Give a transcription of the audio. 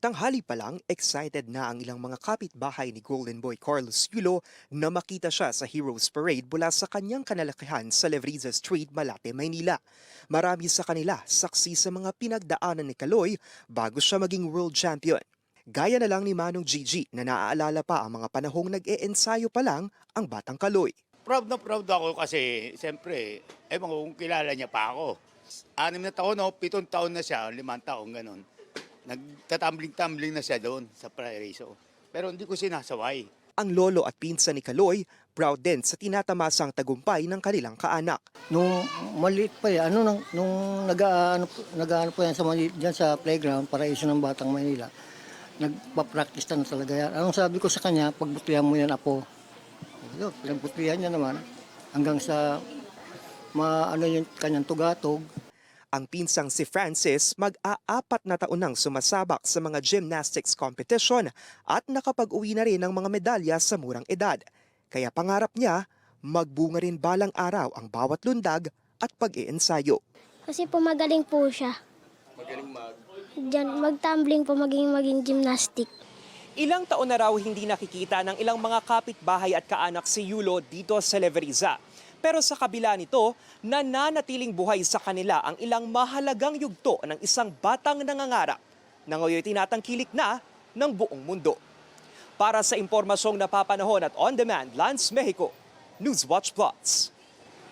Tanghali pa lang, excited na ang ilang mga kapitbahay ni Golden Boy Carlos Yulo na makita siya sa Heroes Parade mula sa kanyang kanalakihan sa Levrisa Street, Malate, Maynila. Marami sa kanila saksi sa mga pinagdaanan ni Kaloy bago siya maging world champion. Gaya na lang ni Manong Gigi na naaalala pa ang mga panahong nag-e-ensayo pa lang ang Batang Kaloy. Proud na proud ako kasi siyempre, ewan ko kung kilala niya pa ako. Anim na taon, no? pitong taon na siya, limang taon, ganun. Nagtatambling-tambling na siya doon sa Paraiso. Pero hindi ko sinasaway. Ang lolo at pinsa ni Kaloy, proud din sa tinatamasang tagumpay ng kanilang kaanak. Nung maliit pa yan, ano, nung, nung nag-ano, nag po yan sa, dyan sa playground, paraiso ng Batang Manila, nagpa-practice na talaga yan. Anong sabi ko sa kanya, pagbutihan mo yan, apo. Yun, pinagbutihan niya naman. Hanggang sa, ma, ano yung kanyang tugatog. Ang pinsang si Francis mag-aapat na taon nang sumasabak sa mga gymnastics competition at nakapag-uwi na rin ng mga medalya sa murang edad. Kaya pangarap niya, magbunga rin balang araw ang bawat lundag at pag-iensayo. Kasi po magaling po siya. Magaling mag? Diyan, mag-tumbling po, maging maging gymnastic. Ilang taon na raw hindi nakikita ng ilang mga kapitbahay at kaanak si Yulo dito sa Leveriza. Pero sa kabila nito, nananatiling buhay sa kanila ang ilang mahalagang yugto ng isang batang nangangarap na ngayon tinatangkilik na ng buong mundo. Para sa impormasyong napapanahon at on-demand, Lance Mexico, Newswatch Plus.